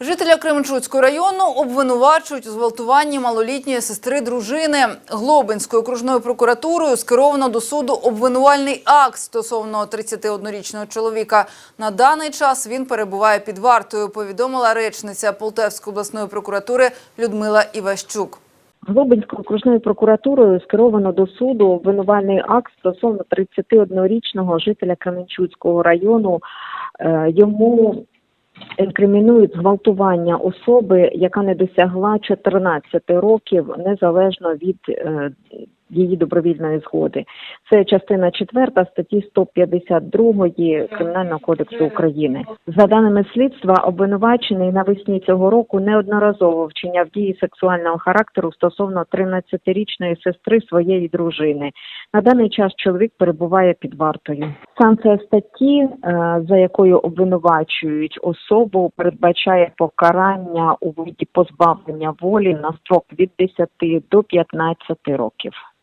Жителя Кременчуцького району обвинувачують у зґвалтуванні малолітньої сестри дружини. Глобинською окружною прокуратурою скеровано до суду обвинувальний акт стосовно 31-річного чоловіка. На даний час він перебуває під вартою, повідомила речниця Полтавської обласної прокуратури Людмила Іващук. Глобинською окружною прокуратурою скеровано до суду обвинувальний акт стосовно 31-річного жителя Кременчуцького району. Е, Йому інкримінують зґвалтування особи, яка не досягла 14 років, незалежно від е, її добровільної згоди. Це частина 4 статті 152 Кримінального кодексу України. За даними слідства, обвинувачений навесні цього року неодноразово вчиняв дії сексуального характеру стосовно 13-річної сестри своєї дружини. На даний час чоловік перебуває під вартою. Санкція статті, е, за якою обвинувачують особу, передбачає покарання у виді позбавлення волі на строк від 10 до 15 років.